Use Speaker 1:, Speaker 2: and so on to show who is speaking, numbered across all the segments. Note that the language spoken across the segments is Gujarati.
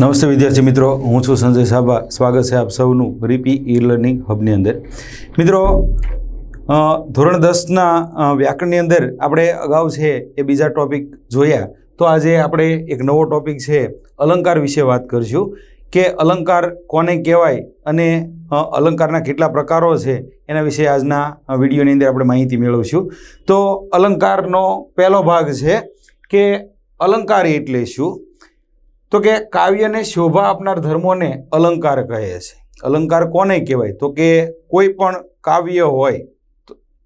Speaker 1: નમસ્તે વિદ્યાર્થી મિત્રો, હું છું સંજય સાબા. સ્વાગત છે આપ સૌનું રીપી ઈ લર્નિંગ હબની અંદર. મિત્રો ધોરણ દસના વ્યાકરણની અંદર આપણે અગાઉ છે એ બીજા ટોપિક જોયા. તો આજે આપણે એક નવો ટોપિક છે, અલંકાર વિશે વાત કરીશું. કે અલંકાર કોને કહેવાય અને અલંકારના કેટલા પ્રકારો છે, એના વિશે આજના વિડીયોની અંદર આપણે માહિતી મેળવશું. તો અલંકારનો પહેલો ભાગ છે કે અલંકાર એટલે શું? તો કે કાવ્યને શોભા આપનાર ધર્મોને અલંકાર કહે છે. અલંકાર કોને કહેવાય? તો કે કોઈ પણ કાવ્ય હોય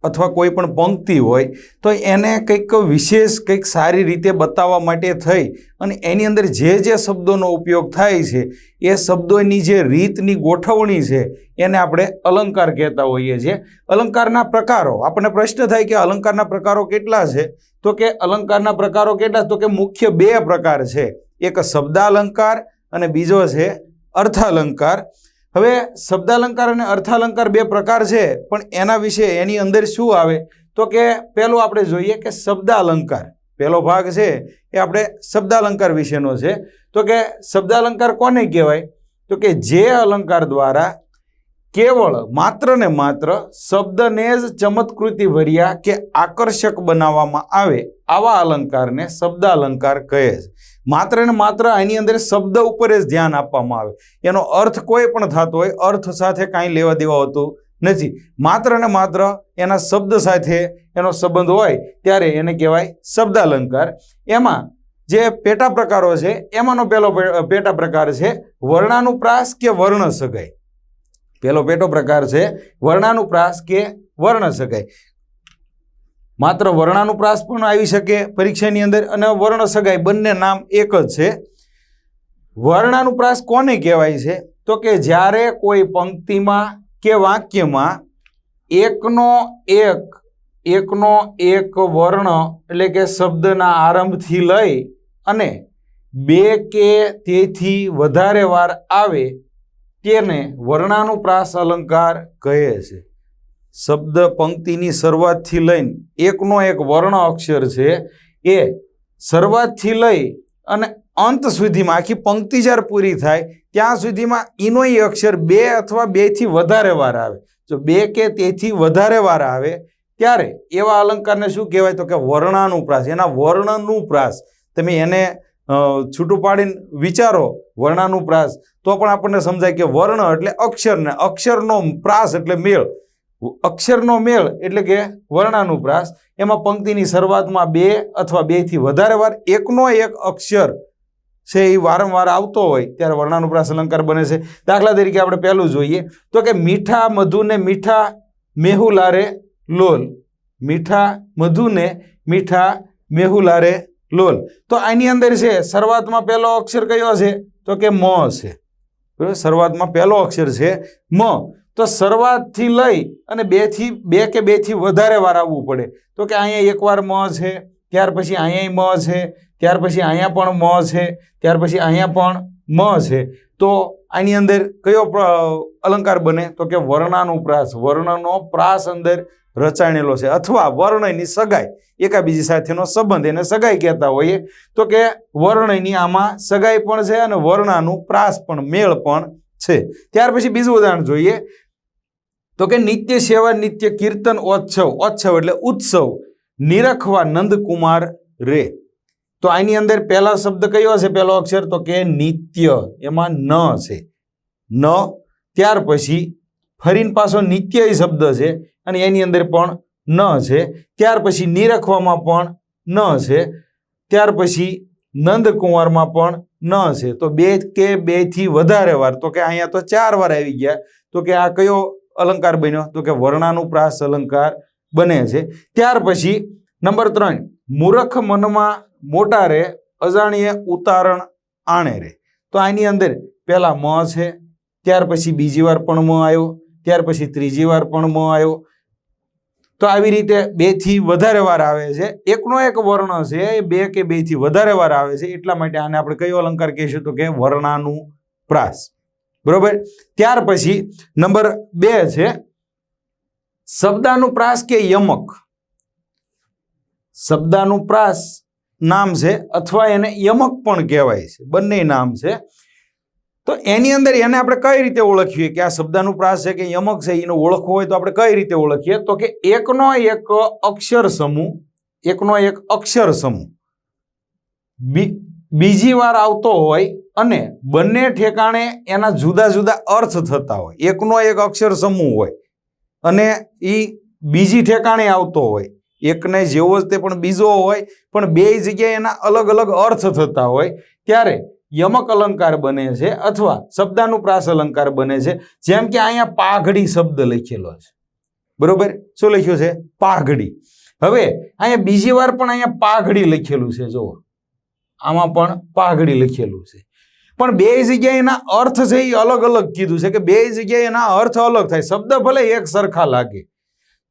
Speaker 1: અથવા કોઈ પણ પંક્તિ હોય તો એને કંઈક વિશેષ, કંઈક સારી રીતે બતાવવા માટે થઈ અને એની અંદર જે જે શબ્દોનો ઉપયોગ થાય છે, એ શબ્દોની જે રીતની ગોઠવણી છે, એને આપણે અલંકાર કહેતા હોઈએ છીએ. અલંકારના પ્રકારો, આપણને પ્રશ્ન થાય કે અલંકારના પ્રકારો કેટલા છે? તો કે અલંકારના પ્રકારો કેટલા? તો કે મુખ્ય બે પ્રકાર છે. એક શબ્દાલંકાર અને બીજો છે અર્થાલંકાર. હવે શબ્દાલંકાર અને અર્થાલંકાર બે પ્રકાર છે, પણ એના વિશે એની અંદર શું આવે? તો કે પહેલું આપણે જોઈએ કે શબ્દાલંકાર. પહેલો ભાગ છે એ આપણે શબ્દાલંકાર વિશેનો છે. તો કે શબ્દાલંકાર કોને કહેવાય? તો કે જે અલંકાર દ્વારા કેવળ માત્ર ને માત્ર શબ્દને જ ચમત્કૃતિ ભર્યા કે આકર્ષક બનાવવામાં આવે, આવા અલંકારને શબ્દાલંકાર કહે છે. માત્ર ને માત્ર આની અંદર શબ્દ ઉપર જ ધ્યાન આપવામાં આવે. એનો અર્થ કોઈ પણ થતો હોય, અર્થ સાથે કાંઈ લેવા દેવા હોતું નથી. માત્ર ને માત્ર એના શબ્દ સાથે એનો સંબંધ હોય, ત્યારે એને કહેવાય શબ્દાલંકાર. એમાં જે પેટા પ્રકારો છે, એમાંનો પહેલો પેટા પ્રકાર છે વર્ણાનુપ્રાસ કે વર્ણ સગાઈ. પહેલો પેટો પ્રકાર છે વર્ણાનુપ્રાસ કે વર્ણ સગાઈ. માત્ર વર્ણાનુપ્રાસ પણ આવી શકે પરીક્ષાની અંદર અને વર્ણ સગાઈ બંને નામ એક જ છે. વર્ણાનુપ્રાસ કોને કહેવાય છે? તો કે જ્યારે કોઈ પંક્તિમાં કે વાક્યમાં એકનો એક એકનો એક વર્ણ એટલે કે શબ્દના આરંભથી લઈ અને બે કે તેથી વધારે વાર આવે, તેને વર્ણાનુપ્રાસ અલંકાર કહે છે. શબ્દ પંક્તિની શરૂઆતથી લઈને એકનો એક વર્ણ અક્ષર છે, એ શરૂઆતથી લઈ અને અંત સુધીમાં આખી પંક્તિ જ્યારે પૂરી થાય, ત્યાં સુધીમાં એનો ઈ અક્ષર બે અથવા બેથી વધારે વાર આવે. જો બે કે તેથી વધારે વાર આવે, ત્યારે એવા અલંકારને શું કહેવાય? તો કે વર્ણાનુપ્રાસ. એના વર્ણનુપ્રાસ. તમે એને છૂટું પાડીને વિચારો, વર્ણાનુપ્રાસ. તો પણ આપણને સમજાય કે વર્ણ એટલે અક્ષરને. અક્ષરનો પ્રાસ એટલે મેળ. અક્ષરનો મેળ એટલે કે વર્ણાનુપ્રાસ, એમાં પંક્તિની શરૂઆતમાં બે અથવા બેથી વધારે વાર એકનો એક અક્ષર છે એ વારંવાર આવતો હોય ત્યારે વર્ણાનુપ્રાસ અલંકાર બને છે. દાખલા તરીકે આપણે પહેલું જોઈએ તો કે મીઠા મધુને મીઠા મેહુલારે લોલ. મીઠા મધુને મીઠા મેહુલારે લોલ. તો આની અંદર છે શરૂઆતમાં પહેલો અક્ષર કયો છે? તો કે મ છે. બરાબર? શરૂઆતમાં પહેલો અક્ષર છે મ. તો શરૂઆતથી લઈ અને બેથી, બે કે બેથી વધારે વાર આવવું પડે. તો કે અહીંયા એકવાર મ છે, ત્યાર પછી અહીંયા મ છે, ત્યાર પછી અહીંયા પણ મ છે, ત્યાર પછી અહીંયા પણ મ છે. તો આની અંદર કયો અલંકાર બને? તો કે વર્ણાનુપ્રાસ વર્ણનો પ્રાસ અંદર રચાણેલો છે. અથવા વર્ણની સગાઈ, એકાબીજી સાથેનો સંબંધ એને સગાઈ કહેતા હોઈએ. તો કે વર્ણની આમાં સગાઈ પણ છે અને વર્ણાનું પ્રાસ પણ, મેળ પણ છે. ત્યાર પછી બીજું ઉદાહરણ જોઈએ. તો કે નિત્ય સેવા, નિત્ય કીર્તન ઓત્સવ ઓત્સવ એટલે ઉત્સવ. નિરખવા નંદકુમાર રે. તો આની અંદર પહેલા શબ્દ કયો હશે? પહેલો અક્ષર તો કે નિત્ય. એમાં ન છે ન. ત્યાર પછી ફરીને પાછો નિત્ય શબ્દ છે અને એની અંદર પણ ન છે. ત્યાર પછી નિરખવામાં પણ ન છે. ત્યાર પછી નંદકુમારમાં પણ ન છે. તો બે કે બેથી વધારે વાર. તો કે અહીંયા તો ચાર વાર આવી ગયા. તો કે આ કયો અલંકાર બન્યો. તો કે વર્ણાનુપ્રાસ અલંકાર બને છે. ત્યાર પછી નંબર ત્રણ, મૂરખ મનમાં મોટા રે અજાણીએ ઉતારણ આણે રે. તો આની અંદર પહેલાં મ છે, ત્યાર પછી બીજી વાર પણ મ આવ્યો, ત્યાર પછી ત્રીજી વાર પણ મ આવ્યો. તો આવી રીતે બેથી વધારે વાર આવે છે. એકનો એક વર્ણ છે, એ બે કે બેથી વધારે વાર આવે છે, એટલા માટે આને આપણે કયો અલંકાર કહીશું તો કે વર્ણાનું પ્રાસ. બરોબર? ત્યાર પછી નંબર બે છે, શબ્દાનુપ્રાસ કે યમક? શબ્દાનુપ્રાસ નામ છે અથવા એને યમક પણ કહેવાય છે, બંને નામ છે. તો એની અંદર એને આપણે કઈ રીતે ઓળખીએ કે આ શબ્દાનુપ્રાસ છે કે યમક છે, એનો ઓળખવો હોય તો આપણે કઈ રીતે ઓળખીએ? તો કે એકનો એક અક્ષર સમૂહ, એકનો એક અક્ષર સમૂહ. બીજી વાર આવતો હોય અને બંને ઠેકાણે એના જુદા જુદા અર્થ થતા હોય. એકનો એક અક્ષર સમૂહ હોય અને એ બીજી ઠેકાણે આવતો હોય. એકને જેવો જ તે પણ બીજો હોય, પણ બે જગ્યાએ એના અલગ અલગ અર્થ થતા હોય. ત્યારે યમક અલંકાર બને છે અથવા શબ્દાનુપ્રાસ અલંકાર બને છે. જેમ કે અહીંયા પાઘડી શબ્દ લખેલો છે. બરોબર? શું લખ્યું છે? પાઘડી. હવે અહીંયા બીજી વાર પણ અહીંયા પાઘડી લખેલું છે, જુઓ. આમાં પણ પાઘડી લખેલું છે. પણ બે જગ્યાએ એના અર્થ છે એ અલગ અલગ કીધું છે કે બે જગ્યાએ એના અર્થ અલગ થાય. શબ્દ ભલે એક સરખા લાગે.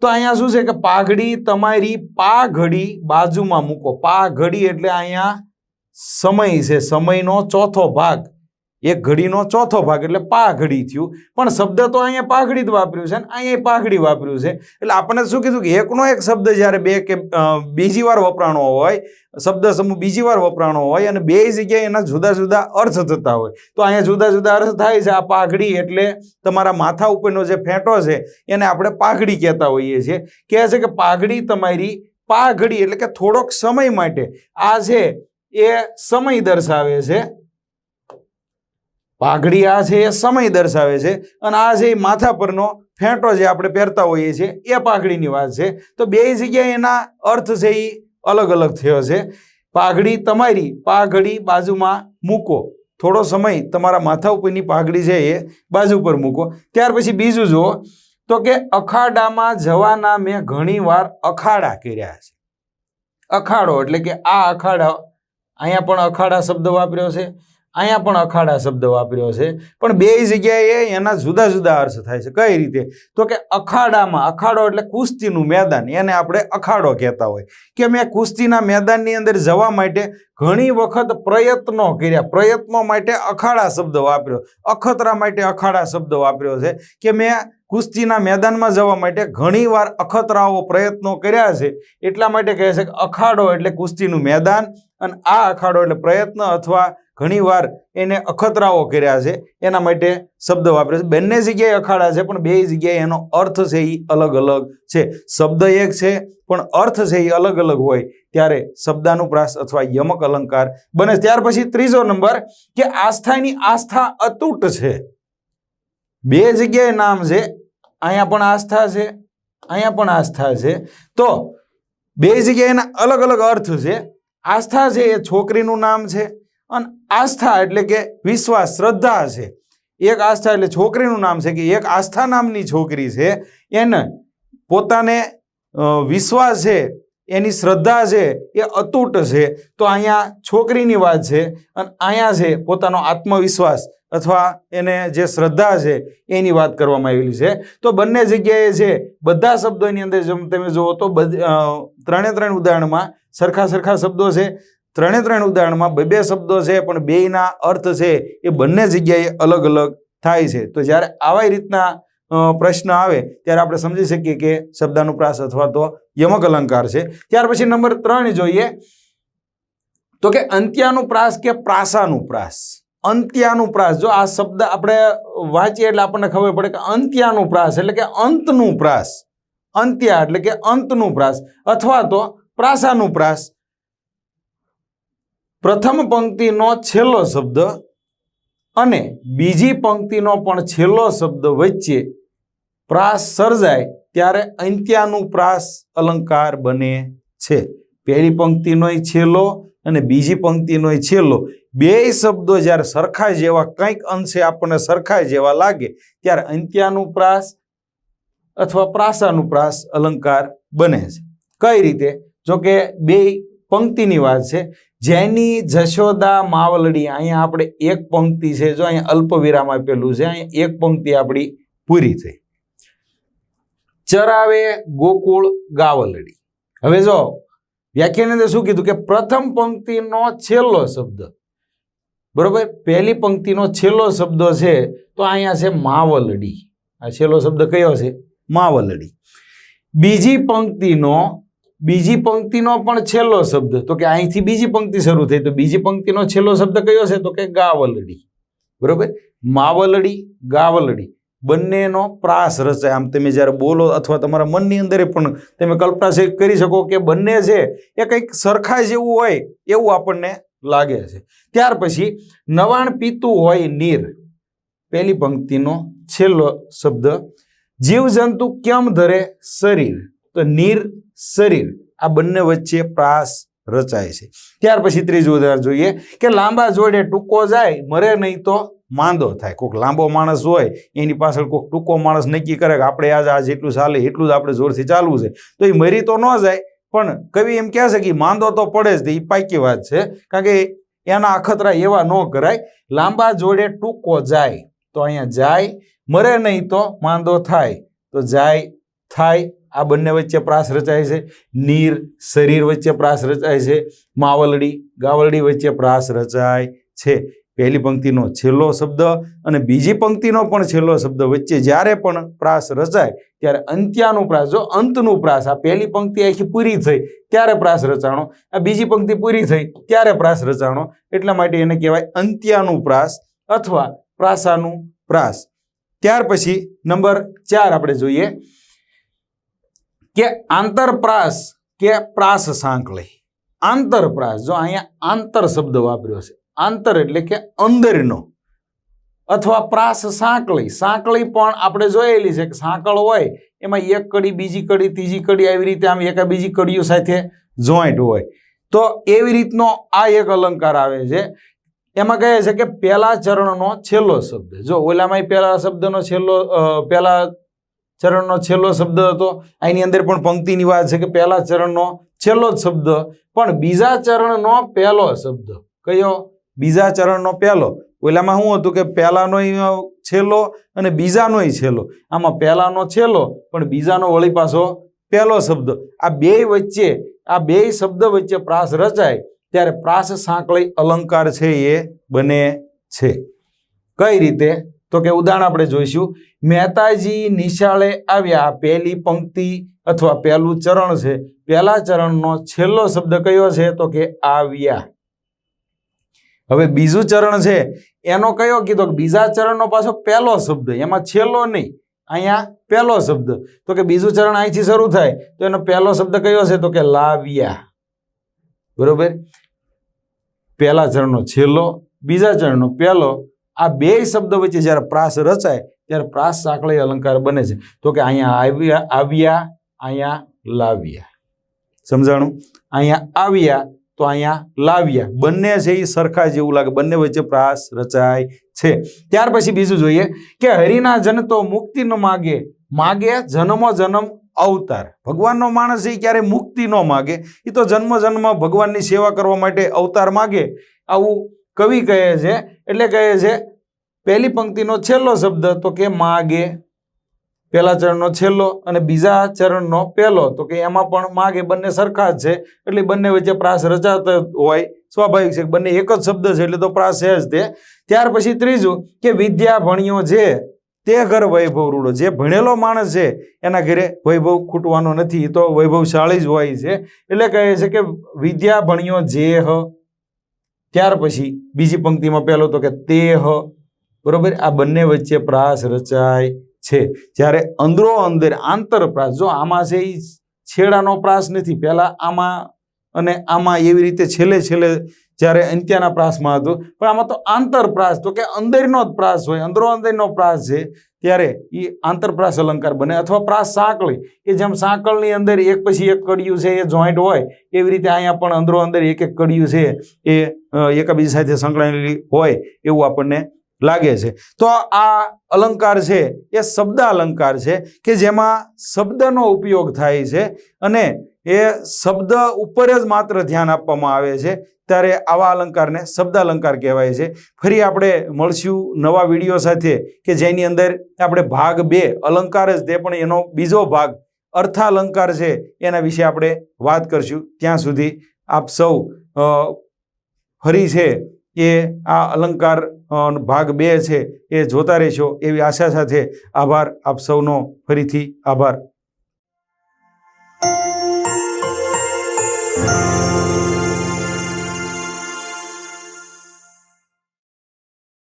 Speaker 1: તો અહીંયા શું છે કે પાઘડી તમારી પાઘડી બાજુમાં મૂકો. પાઘડી એટલે અહીંયા સમય છે, સમયનો ચોથો ભાગ. એક ઘડીનો ચોથો ભાગ એટલે પાઘડી થયું. પણ શબ્દ તો અહીંયા પાઘડી જ વાપર્યું છે ને અહીંયા પાઘડી વાપર્યું છે. એટલે આપણને શું કીધું કે એકનો એક શબ્દ જ્યારે બે કે બીજી વાર વપરાણો હોય, શબ્દ સમૂહ બીજી વાર વપરાણો હોય અને બે જગ્યાએ એના જુદા જુદા અર્થ થતા હોય. તો અહીંયા જુદા જુદા અર્થ થાય છે. આ પાઘડી એટલે તમારા માથા ઉપરનો જે ફેંટો છે એને આપણે પાઘડી કહેતા હોઈએ છીએ. કહે છે કે પાઘડી તમારી પાઘડી એટલે કે થોડોક સમય માટે. આ છે એ સમય દર્શાવે છે પાઘડી આ છે, એ સમય દર્શાવે છે અને આ છે એ માથા પરનો ફેંટો જે આપણે પહેરતા હોઈએ છીએ, એ પાઘડીની વાત છે. તો બે જગ્યાએ એના અર્થ છે એ અલગ અલગ થયો છે. પાઘડી તમારી, પાઘડી બાજુમાં મૂકો. થોડો સમય તમારા માથા ઉપરની પાઘડી છે એ બાજુ પર મૂકો. ત્યાર પછી બીજું જુઓ, તો કે અખાડામાં જવાના મેં ઘણીવાર અખાડા કર્યા છે. અખાડો એટલે કે આ અખાડા, અહીંયા પણ અખાડા શબ્દ વાપર્યો છે. અહીંયા પણ અખાડા શબ્દ વાપર્યો છે. પણ બે જગ્યાએ એના જુદા જુદા અર્થ થાય છે. કઈ રીતે? તો કે અખાડામાં, અખાડો એટલે કુસ્તીનું મેદાન, એને આપણે અખાડો કહેતા હોય. કે મેં કુસ્તીના મેદાનની અંદર જવા માટે ઘણી વખત પ્રયત્નો કર્યા. પ્રયત્નો માટે અખાડા શબ્દ વાપર્યો. અખતરા માટે અખાડા શબ્દ વાપર્યો છે. કે મેં કુસ્તીના મેદાનમાં જવા માટે ઘણીવાર અખતરાઓ પ્રયત્નો કર્યા છે. એટલા માટે કહે છે કે અખાડો એટલે કુસ્તીનું મેદાન, અને આ અખાડો એટલે પ્રયત્ન અથવા ઘણીવાર એને અખતરાઓ કર્યા છે. એના માટે શબ્દ વાપરે છે. બંને જગ્યાએ અખાડા છે, પણ બે જગ્યાએ એનો અર્થ છે એ અલગ અલગ છે. શબ્દ એક છે, પણ અર્થ છે એ અલગ અલગ હોય. ત્યારે શબ્દાનુપ્રાસ અથવા યમક અલંકાર બને ત્યાર પછી ત્રીજો નંબર કે આસ્થાની આસ્થા અતૂટ છે. બે જગ્યાએ નામ છે, અહીંયા પણ આસ્થા છે, અહીંયા પણ આસ્થા છે. તો બે જગ્યાએ એના અલગ અલગ અર્થ છે. આસ્થા છે એ છોકરીનું નામ છે અને આસ્થા એટલે કે વિશ્વાસ, શ્રદ્ધા છે. એક આસ્થા એટલે છોકરીનું નામ છે કે એક આસ્થા નામની છોકરી છે. એને પોતાને વિશ્વાસ છે, એની શ્રદ્ધા છે, એ અતૂટ છે. તો અહીંયા છોકરીની વાત છે અને અહીંયા છે પોતાનો આત્મવિશ્વાસ અથવા એને જે શ્રદ્ધા છે એની વાત કરવામાં આવેલી છે. તો બંને જગ્યાએ છે બધા શબ્દોની અંદર જેમ તમે જુઓ તો ત્રણે ત્રણ ઉદાહરણમાં સરખા સરખા શબ્દો છે. ત્રણે ત્રણ ઉદાહરણમાં બે બે શબ્દો છે, પણ બેયના અર્થ છે એ બંને જગ્યાએ અલગ અલગ થાય છે. તો જ્યારે આવા રીતના પ્રશ્ન આવે, ત્યારે આપણે સમજી શકીએ કે શબ્દાનુપ્રાસ અથવા તો યમક અલંકાર છે. ત્યાર પછી નંબર ત્રણ જોઈએ. તો કે અંત્યાનુપ્રાસ કે પ્રાસાનુપ્રાસ? અંત્યાનુપ્રાસ. જો આ શબ્દ આપણે વાંચીએ એટલે આપણને ખબર પડે કે અંત્યાનુપ્રાસ એટલે કે અંતનું પ્રાસ અંત્યા એટલે કે અંતનું પ્રાસ અથવા તો પ્રાસાનુપ્રાસ. પ્રથમ પંક્તિનો છેલ્લો શબ્દ અને બીજી પંક્તિનો પણ છેલ્લો શબ્દ વચ્ચે પ્રાસ સર્જાય ત્યારે અંત્યાનુપ્રાસ અલંકાર બને છે. પહેલી પંક્તિનોય છેલ્લો અને બીજી પંક્તિનોય છેલ્લો. બે શબ્દો જ્યારે સરખા જેવા કંઈક અંશે આપણને સરખા જેવા લાગે ત્યારે અંત્યાનુપ્રાસ અથવા પ્રાસાનુપ્રાસ અલંકાર બને છે. કઈ રીતે? જો કે બે પંક્તિની વાત છે. જેની જશોદા માવલડી, અહીંયા આપણે એક પંક્તિ છે, જો અહીંયા અલ્પ વિરામ આપેલું છે, અહીંયા એક પંક્તિ આપણી પૂરી થઈ. ચરાવે ગોકુળ ગાવલડી. હવે જો વ્યાખ્યાની અંદર શું કીધું કે પ્રથમ પંક્તિનો છેલ્લો શબ્દ. બરોબર? પહેલી પંક્તિનો છેલ્લો શબ્દ છે, તો અહીંયા છે માવલડી. આ છેલ્લો શબ્દ કયો છે? માવલડી. બીજી પંક્તિનો બીજી પંક્તિનો પણ છેલ્લો શબ્દ. તો કે અહીંથી બીજી પંક્તિ શરૂ થઈ. તો બીજી પંક્તિનો છેલ્લો શબ્દ કયો છે? તો કે ગાવલડી. બરોબર? માવલડી, ગાવલડી. બંનેનો પ્રાસ રચાય. આમ તમે જ્યારે બોલો અથવા તમારા મનની અંદર પણ તમે કલ્પના કરી શકો કે બંને છે એ કંઈક સરખા જેવું હોય એવું આપણને લાગે છે. ત્યાર પછી નવાણ પીતું હોય નીર. પહેલી પંક્તિનો છેલ્લો શબ્દ. જીવજંતુ કેમ ધરે શરીર? તો નીર શરીર, આ બંને વચ્ચે પ્રાસ રચાય છે. ત્યાર પછી ત્રીજું ઉદાહરણ જોઈએ કે લાંબા જોડે ટૂંકો જાય, મરે નહીં તો માંદો થાય. કોઈક લાંબો માણસ હોય, એની પાછળ કોઈક ટૂંકો માણસ નક્કી કરે કે આપણે આજ આ જેટલું ચાલે, એટલું જ આપણે જોરથી ચાલવું છે. તો એ મરી તો ન જાય, પણ કવિ એમ કહે છે કે માંદો તો પડે જ એ પાકી વાત છે. કારણ કે એના અખતરા એવા ન કરાય, લાંબા જોડે ટૂંકો જાય, તો અહીંયા જાય, મરે નહીં તો માંદો થાય, તો જાય, થાય આ બંને વચ્ચે પ્રાસ રચાય છે. નીર શરીર વચ્ચે પ્રાસ રચાય છે. માવલડી ગાવલડી વચ્ચે પ્રાસ રચાય છે. પહેલી પંક્તિનો છેલ્લો શબ્દ અને બીજી પંક્તિનો પણ છેલ્લો શબ્દ વચ્ચે જ્યારે પણ પ્રાસ રચાય ત્યારે અંત્યાનું પ્રાસ, જો અંતનું પ્રાસ, આ પહેલી પંક્તિ આખી પૂરી થઈ ત્યારે પ્રાસ રચાણો, આ બીજી પંક્તિ પૂરી થઈ ત્યારે પ્રાસ રચાણો, એટલા માટે એને કહેવાય અંત્યાનું પ્રાસ અથવા પ્રાસાનું પ્રાસ. ત્યાર પછી નંબર ચાર આપણે જોઈએ. કે આંતરપ્રાસ કે પ્રાસ સાંકળી આંતરપ્રાસ, જો અહીંયા આંતર શબ્દ વાપર્યો છે, આંતર એટલે કે અંદરનો. અથવા પ્રાસ સાંકળી સાંકળી પણ આપણે જોયેલી છે કે સાંકળ હોય, એમાં એક કડી, બીજી કડી, ત્રીજી કડી આવી રીતે આમ એકા બીજી કડીઓ સાથે જોઈન્ટ હોય. તો એવી રીતનો આ એક અલંકાર આવે છે. એમાં કહે છે કે પહેલા ચરણનો છેલ્લો શબ્દ. જો ઓલામાં પહેલા શબ્દનો છેલ્લો પહેલા ચરણનો છેલ્લો શબ્દ હતો. એની અંદર પણ પંક્તિની વાત છે કે પહેલા ચરણનો છેલ્લો જ શબ્દ, પણ બીજા ચરણનો પહેલો શબ્દ. કયો? બીજા ચરણનો પહેલો. ઓલામાં શું હતું કે પહેલાનો છેલ્લો અને બીજાનોય છેલ્લો. આમાં પહેલાનો છેલ્લો, પણ બીજાનો વળી પાછો પહેલો શબ્દ. આ બે વચ્ચે, આ બે શબ્દ વચ્ચે પ્રાસ રચાય, ત્યારે પ્રાસ સાંકળી અલંકાર છે એ બને છે. કઈ રીતે? તો કે ઉદાહરણ આપણે જોઈશું. મહેતાજી નિશાળે આવ્યા. પહેલી પંક્તિ અથવા પહેલું ચરણ છે. પહેલા ચરણનો છેલ્લો શબ્દ કયો છે? તો કે આવ્યા. હવે બીજું ચરણ છે. એનો કયો? કીધો કે બીજા ચરણનો પાછો પહેલો શબ્દ. એમાં છેલ્લો નહીં. અહીંયા પહેલો શબ્દ. તો કે બીજું ચરણ અહીંથી શરૂ થાય. તો એનો પહેલો શબ્દ કયો છે? તો કે લાવ્યા. બરોબર? પહેલા ચરણનો છેલ્લો, બીજા ચરણનો પહેલો આ બે શબ્દ વચ્ચે જ્યારે પ્રાસ રચાય, ત્યારે પ્રાસ સાંકળી અલંકાર બને છે. તો કે અહીંયા આવ્યા આવ્યા, અહીંયા લાવ્યા. સમજાણું? અહીંયા આવ્યા, તો અહીંયા લાવ્યા. બંને છે એ સરખા જેવું લાગે. બંને વચ્ચે પ્રાસ રચાય છે. ત્યાર પછી બીજું જોઈએ કે હરિના જન તો મુક્તિ ન માગે. માગે જન્મો જન્મ અવતાર. ભગવાનનો માણસ એ ક્યારે મુક્તિ ન માગે. એ તો જન્મ જન્મ ભગવાનની સેવા કરવા માટે અવતાર માગે. આવું કવિ કહે છે, એટલે કહે છે, પહેલી પંક્તિનો છેલ્લો શબ્દ તો કે માગે. પહેલા ચરણનો છેલ્લો અને બીજા ચરણનો પહેલો. તો કે એમાં પણ માગે બંને સરખા જ છે. એટલે બંને વચ્ચે પ્રાસ રચાતો હોય, સ્વાભાવિક છે બંને એક જ શબ્દ છે, એટલે તો પ્રાસ છે જ તે. ત્યાર પછી ત્રીજું કે વિદ્યા ભણ્યો છે, તે ઘર વૈભવ રૂડો જે ભણેલો માણસ છે, એના ઘરે વૈભવ ખૂટવાનો નથી. એ તો વૈભવશાળી જ હોય છે. એટલે કહે છે કે વિદ્યા ભણ્યો જે હ ત્યાર પછી બીજી પંક્તિમાં પહેલો તો કે તે બરોબર? આ બંને વચ્ચે પ્રાસ રચાય છે. જ્યારે અંદરો અંદર આંતરપ્રાસ જો આમાં છે એ છેડાનો પ્રાસ નથી, પહેલાં આમાં અને આમાં એવી રીતે છેલ્લે છેલ્લે જ્યારે અંત્યના પ્રાસમાં હતું. પણ આમાં તો આંતરપ્રાસ તો કે અંદરનો જ પ્રાસ હોય, અંદરો અંદરનો પ્રાસ છે, ત્યારે એ આંતરપ્રાસ અલંકાર બને. અથવા પ્રાસ સાંકળી, કે જેમ સાંકળની અંદર એક પછી એક કડિયું છે, એ જોઈન્ટ હોય, એવી રીતે અહીંયા પણ અંદરો અંદર એક એક કડિયું છે, એ એકબીજી સાથે સંકળાયેલી હોય એવું આપણને લાગે છે. તો આ અલંકાર છે, એ શબ્દ અલંકાર છે, કે જેમાં શબ્દનો ઉપયોગ થાય છે, અને એ શબ્દ ઉપર જ માત્ર ધ્યાન આપવામાં આવે છે ત્યારે આવા અલંકારને શબ્દ અલંકાર કહેવાય છે. ફરી આપણે મળશું નવા વીડિયો સાથે કે જેની અંદર આપણે ભાગ બે, અલંકાર જ તે પણ એનો બીજો ભાગ, અર્થાલંકાર છે, એના વિશે આપણે વાત કરશું. ત્યાં સુધી આપ સૌ ફરી છે એ આ અલંકાર ભાગ બે છે એ જોતા રહેશો એવી આશા સાથે આભાર. આપ સૌનો ફરીથી આભાર.